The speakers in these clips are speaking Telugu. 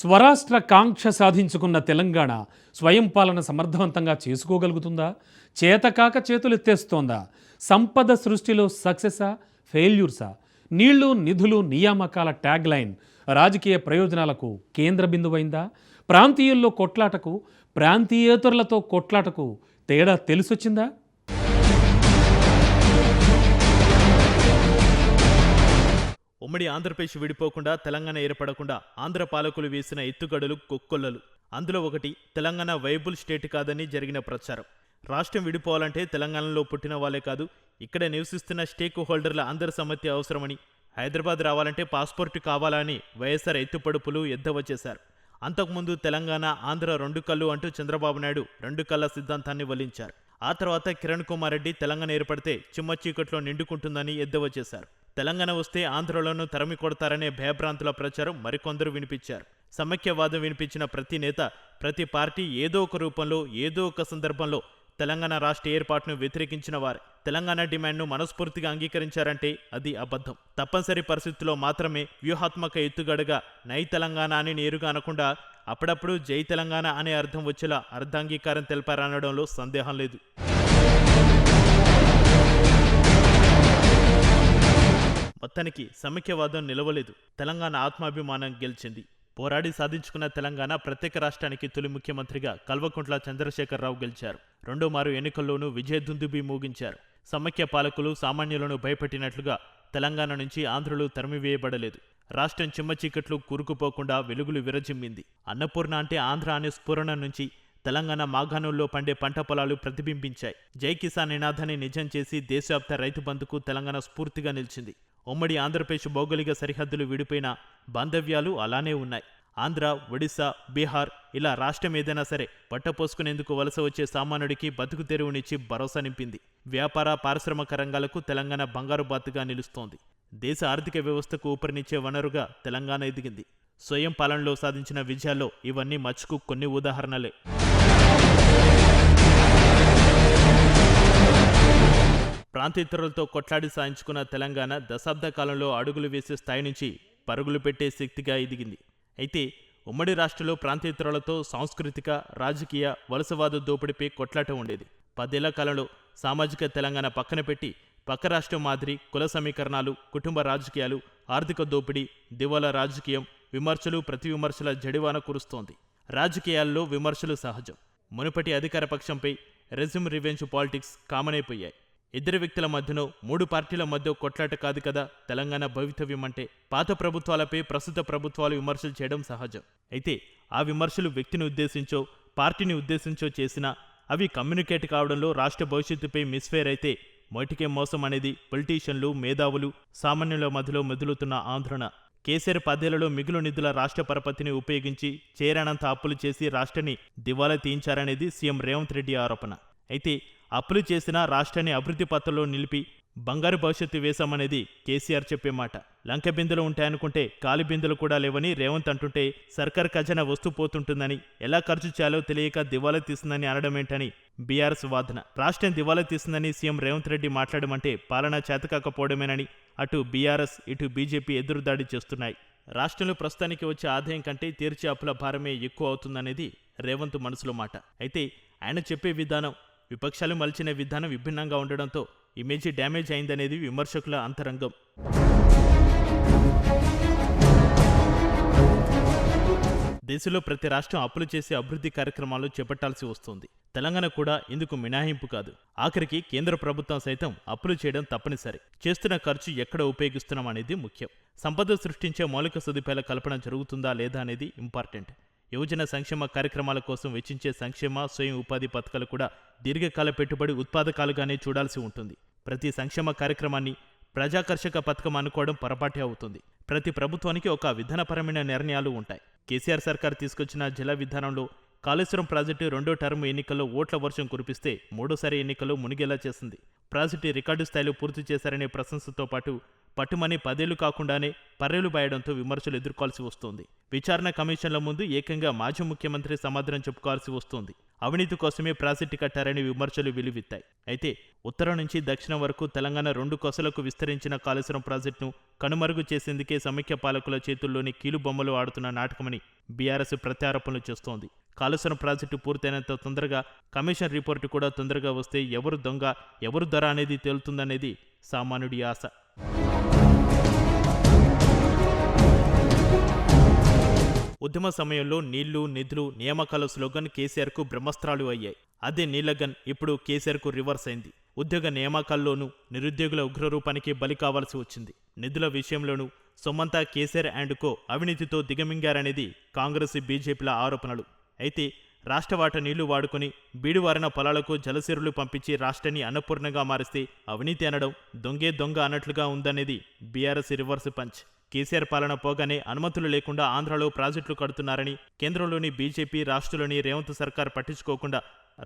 స్వరాష్ట్ర కాంక్ష సాధించుకున్న తెలంగాణ స్వయం పాలన సమర్థవంతంగా చేసుకోగలుగుతుందా? చేతకాక చేతులెత్తేస్తోందా? సంపద సృష్టిలో సక్సెసా? ఫెయిల్యూర్సా? నీళ్ళు నిధులు నియామకాల ట్యాగ్ లైన్ రాజకీయ ప్రయోజనాలకు కేంద్ర బిందువైందా? ప్రాంతీయుల్లో కొట్లాటకు ప్రాంతీయేతరులతో కొట్లాటకు తేడా తెలిసొచ్చిందా? ఉమ్మడి ఆంధ్రప్రదేశ్ విడిపోకుండా తెలంగాణ ఏర్పడకుండా ఆంధ్ర పాలకులు వేసిన ఎత్తుగడలు కొక్కొల్లలు. అందులో ఒకటి తెలంగాణ వైబుల్ స్టేట్ కాదని జరిగిన ప్రచారం. రాష్ట్రం విడిపోవాలంటే తెలంగాణలో పుట్టిన వాళ్ళే కాదు ఇక్కడ నివసిస్తున్న స్టేక్ హోల్డర్ల అందరి సమ్మతి అవసరమని హైదరాబాద్ రావాలంటే పాస్పోర్టు కావాలని వైఎస్ఆర్ ఎత్తుపడుపులు ఎద్దవచ్చేశారు అంతకుముందు తెలంగాణ ఆంధ్ర రెండు కళ్ళు అంటూ చంద్రబాబు నాయుడు రెండు కళ్ళ సిద్ధాంతాన్ని వల్లించారు. ఆ తర్వాత కిరణ్ కుమార్ రెడ్డి తెలంగాణ ఏర్పడితే చిమ్మ చీకట్లో నిండుకుంటుందని ఎద్దవచేశారు. తెలంగాణ వస్తే ఆంధ్రలోనూ తరిమి కొడతారనే భయభ్రాంతుల ప్రచారం మరికొందరు వినిపించారు. సమైక్యవాదం వినిపించిన ప్రతి నేత ప్రతి పార్టీ ఏదో ఒక రూపంలో ఏదో ఒక సందర్భంలో తెలంగాణ రాష్ట్ర ఏర్పాటును వ్యతిరేకించిన వారు. తెలంగాణ డిమాండ్ను మనస్ఫూర్తిగా అంగీకరించారంటే అది అబద్ధం. తప్పనిసరి పరిస్థితుల్లో మాత్రమే వ్యూహాత్మక ఎత్తుగడగా నై తెలంగాణ అని నేరుగా అనకుండా అప్పుడప్పుడు జై తెలంగాణ అనే అర్థం వచ్చేలా అర్ధాంగీకారం తెలిపారనడంలో సందేహం లేదు. మొత్తానికి సమైక్యవాదం నిలవలేదు. తెలంగాణ ఆత్మాభిమానం గెలిచింది. పోరాడి సాధించుకున్న తెలంగాణ ప్రత్యేక రాష్ట్రానికి తొలి ముఖ్యమంత్రిగా కల్వకుంట్ల చంద్రశేఖరరావు గెలిచారు. రెండో మారు ఎన్నికల్లోనూ విజయదుందుబి మూగించారు. సమైక్య పాలకులు సామాన్యులను భయపెట్టినట్లుగా తెలంగాణ నుంచి ఆంధ్రులు తరిమివేయబడలేదు. రాష్ట్రం చిమ్మ చీకట్లు కూరుకుపోకుండా వెలుగులు విరజిమ్మింది. అన్నపూర్ణ అంటే ఆంధ్ర అనే స్ఫురణ నుంచి తెలంగాణ మాగాణంలో పండే పంట పొలాలు ప్రతిబింబించాయి. జై కిసాన్ నినాదాన్ని నిజం చేసి దేశవ్యాప్త రైతు బంధుకు తెలంగాణ స్ఫూర్తిగా నిలిచింది. ఉమ్మడి ఆంధ్రప్రదేశ్ భౌగోళిక సరిహద్దులు విడిపోయిన బాంధవ్యాలు అలానే ఉన్నాయి. ఆంధ్ర ఒడిశా బీహార్ ఇలా రాష్ట్రం ఏదైనా సరే పట్టపోసుకునేందుకు వలస వచ్చే సామాన్యుడికి బతుకు తెరువునిచ్చి భరోసా నింపింది. వ్యాపార పారిశ్రామిక రంగాలకు తెలంగాణ బంగారు బాతుగా నిలుస్తోంది. దేశ ఆర్థిక వ్యవస్థకు ఊపిరినిచ్చే వనరుగా తెలంగాణ ఎదిగింది. స్వయం పాలనలో సాధించిన విజయాల్లో ఇవన్నీ మచ్చుకు కొన్ని ఉదాహరణలే. ప్రాంతేతరులతో కొట్లాడి సాధించుకున్న తెలంగాణ దశాబ్ద కాలంలో అడుగులు వేసే స్థాయి నుంచి పరుగులు పెట్టే శక్తిగా ఎదిగింది. అయితే ఉమ్మడి రాష్ట్రంలో ప్రాంతేతరులతో సాంస్కృతిక రాజకీయ వలసవాద దోపిడీపై కొట్లాట ఉండేది. పదేళ్ళ కాలంలో సామాజిక తెలంగాణ పక్కన పెట్టి పక్క రాష్ట్రం మాదిరి కుల సమీకరణాలు కుటుంబ రాజకీయాలు ఆర్థిక దోపిడీ దివాలా రాజకీయం విమర్శలు ప్రతి విమర్శల జడివాన కురుస్తోంది. రాజకీయాల్లో విమర్శలు సహజం. మునుపటి అధికార పక్షంపై రెజ్యూమ్ రివెంజ్ పాలిటిక్స్ కామనైపోయాయి ఇద్దరు వ్యక్తుల మధ్యనో మూడు పార్టీల మధ్య కొట్లాట కాదు కదా తెలంగాణ భవితవ్యం అంటే పాత ప్రభుత్వాలపై ప్రస్తుత ప్రభుత్వాలు విమర్శలు చేయడం సహజం. అయితే ఆ విమర్శలు వ్యక్తిని ఉద్దేశించో పార్టీని ఉద్దేశించో చేసినా అవి కమ్యూనికేట్ కావడంలో రాష్ట్ర భవిష్యత్తుపై మిస్ఫేర్ అయితే మొటికే మోసం అనేది పొలిటీషియన్లు మేధావులు సామాన్యుల మధ్యలో మెదులుతున్న ఆందోళన. కేసీఆర్ పదేళ్ళలో మిగులు నిధుల రాష్ట్ర పరపతిని ఉపయోగించి చేరానంత అప్పులు చేసి రాష్ట్రాన్ని దివాలా తీయించారనేది సీఎం రేవంత్ రెడ్డి ఆరోపణ. అయితే అప్పులు చేసినా రాష్ట్రాన్ని అభివృద్ధి పత్రంలో నిలిపి బంగారు భవిష్యత్తు వేశామనేది కేసీఆర్ చెప్పే మాట. లంక బిందెలు ఉంటాయనుకుంటే కాలి బిందులు కూడా లేవని రేవంత్ అంటుంటే సర్కార్ ఖజానా వస్తూ పోతుంటుందని ఎలా ఖర్చు చేయాలో తెలియక దివాలా తీస్తుందని అనడమేంటని బీఆర్ఎస్ వాదన. రాష్ట్రం దివాలా తీసిందని సీఎం రేవంత్ రెడ్డి మాట్లాడమంటే పాలన చేతకాకపోవడమేనని అటు బీఆర్ఎస్ ఇటు బీజేపీ ఎదురుదాడి చేస్తున్నాయి. రాష్ట్రంలో ప్రస్తుతానికి వచ్చే ఆదాయం కంటే తీర్చే అప్పుల భారమే ఎక్కువ అవుతుందనేది రేవంత్ మనసులో మాట. అయితే ఆయన చెప్పే విధానం విపక్షాలు మలిచిన విధానం విభిన్నంగా ఉండడంతో ఇమేజ్ డ్యామేజ్ అయిందనేది విమర్శకుల అంతరంగం. దేశంలో ప్రతి రాష్ట్రం అప్పులు చేసే అభివృద్ధి కార్యక్రమాలు చేపట్టాల్సి వస్తుంది. తెలంగాణ కూడా ఇందుకు మినహాయింపు కాదు. ఆఖరికి కేంద్ర ప్రభుత్వం సైతం అప్పులు చేయడం తప్పనిసరి. చేస్తున్న ఖర్చు ఎక్కడ ఉపయోగిస్తున్నాం అనేది ముఖ్యం. సంపద సృష్టించే మౌలిక సదుపాయాల కల్పన జరుగుతుందా లేదా అనేది ఇంపార్టెంట్. యువజన సంక్షేమ కార్యక్రమాల కోసం వెచ్చించే సంక్షేమ స్వయం ఉపాధి పథకాలు కూడా దీర్ఘకాల పెట్టుబడి ఉత్పాదకాలుగానే చూడాల్సి ఉంటుంది. ప్రతి సంక్షేమ కార్యక్రమాన్ని ప్రజాకర్షక పథకం అనుకోవడం పొరపాటే అవుతుంది. ప్రతి ప్రభుత్వానికి ఒక విధానపరమైన నిర్ణయాలు ఉంటాయి. కేసీఆర్ సర్కార్ తీసుకొచ్చిన జల విధానంలో కాళేశ్వరం ప్రాజెక్టు రెండో టర్మ్ ఎన్నికల్లో ఓట్ల వర్షం కురిపిస్తే మూడోసారి ఎన్నికల్లో మునిగేలా చేసింది. ప్రాజెక్టు రికార్డు స్థాయిలో పూర్తి చేశారనే ప్రశంసతో పాటు పట్టుమని పదేళ్ళు కాకుండానే పర్రెలు బాయడంతో విమర్శలు ఎదుర్కోవాల్సి వస్తోంది. విచారణ కమిషన్ల ముందు ఏకంగా మాజీ ముఖ్యమంత్రి సమాధానం చెప్పుకోవాల్సి వస్తోంది. అవినీతి కోసమే ప్రాజెక్టు కట్టారని విమర్శలు వెలువెత్తాయి అయితే ఉత్తరం నుంచి దక్షిణం వరకు తెలంగాణ రెండు కొసలకు విస్తరించిన కాళేశ్వరం ప్రాజెక్టును కనుమరుగు చేసేందుకే సమైక్య పాలకుల చేతుల్లోని కీలుబొమ్మలు ఆడుతున్న నాటకమని బీఆర్ఎస్ ప్రత్యారోపణలు చేస్తోంది. కాళేశ్వరం ప్రాజెక్టు పూర్తయినంత తొందరగా కమిషన్ రిపోర్టు కూడా తొందరగా వస్తే ఎవరు దొంగ ఎవరు ధర అనేది తేలుతుందనేది సామాన్యుడి ఆశ. ఉద్యమ సమయంలో నీళ్ళు నిధులు నియామకాల స్లోగన్ కేసీఆర్కు బ్రహ్మస్త్రాలు అయ్యాయి. అదే నీలగన్ ఇప్పుడు కేసీఆర్కు రివర్స్ అయింది. ఉద్యోగ నియామకాల్లోనూ నిరుద్యోగుల ఉగ్రరూపానికి బలి కావాల్సి వచ్చింది. నిధుల విషయంలోనూ సొమ్మంతా కేసీఆర్ అండ్ కో అవినీతితో దిగమింగారనేది కాంగ్రెస్ బీజేపీల ఆరోపణలు. అయితే రాష్ట్ర వాట నీళ్ళు వాడుకుని బీడువారిన పొలాలకు జలసిరులు పంపించి రాష్ట్రాన్ని అన్నపూర్ణంగా మారిస్తే అవినీతి అనడం దొంగే దొంగ అన్నట్లుగా ఉందనేది బీఆర్ఎస్ రివర్స్ పంచ్. కేసీఆర్ పాలన పోగానే అనుమతులు లేకుండా ఆంధ్రాలో ప్రాజెక్టులు కడుతున్నారని కేంద్రంలోని బీజేపీ రాష్ట్రంలోని రేవంత్ సర్కార్ పట్టించుకోకుండా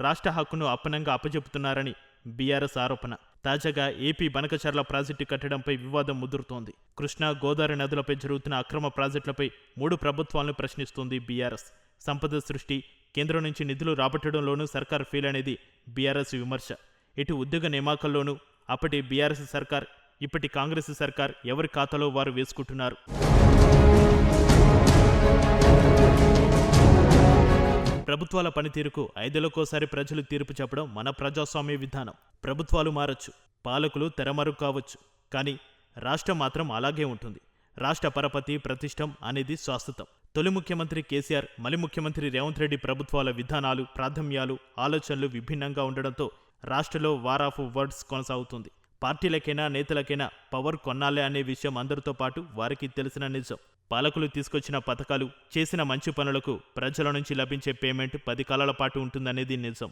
రాష్ట్ర హక్కును అప్పనంగా అప్పజెపుతున్నారని బీఆర్ఎస్ ఆరోపణ. తాజాగా ఏపీ బనకచర్ల ప్రాజెక్టు కట్టడంపై వివాదం ముదురుతోంది. కృష్ణా గోదావరి నదులపై జరుగుతున్న అక్రమ ప్రాజెక్టులపై మూడు ప్రభుత్వాలను ప్రశ్నిస్తోంది బీఆర్ఎస్. సంపద సృష్టి కేంద్రం నుంచి నిధులు రాబట్టడంలోనూ సర్కార్ ఫెయిల్ అనేది బీఆర్ఎస్ విమర్శ. ఇటు ఉద్యోగ నియామకాల్లోనూ అప్పటి బీఆర్ఎస్ సర్కార్ ఇప్పటి కాంగ్రెస్ సర్కార్ ఎవరి ఖాతాలో వారు వేసుకుంటున్నారు? ప్రభుత్వాల పనితీరుకు ఐదేళ్ళకోసారి ప్రజలు తీర్పు చెప్పడం మన ప్రజాస్వామ్య విధానం. ప్రభుత్వాలు మారచ్చు పాలకులు తెరమరు కావచ్చు కానీ రాష్ట్రం మాత్రం అలాగే ఉంటుంది. రాష్ట్ర పరపతి ప్రతిష్టం అనేది శాశ్వతం. తొలి ముఖ్యమంత్రి కేసీఆర్ మలి ముఖ్యమంత్రి రేవంత్ రెడ్డి ప్రభుత్వాల విధానాలు ప్రాథమ్యాలు ఆలోచనలు విభిన్నంగా ఉండడంతో రాష్ట్రంలో వార్ ఆఫ్ వర్డ్స్ కొనసాగుతుంది. పార్టీలకైనా నేతలకైనా పవర్ కొన్నాలే అనే విషయం అందరితో పాటు వారికి తెలిసిన నిజం. పాలకులు తీసుకొచ్చిన పథకాలు చేసిన మంచి పనులకు ప్రజల నుంచి లభించే పేమెంట్ పది కాలాల పాటు ఉంటుందనేది నిజం.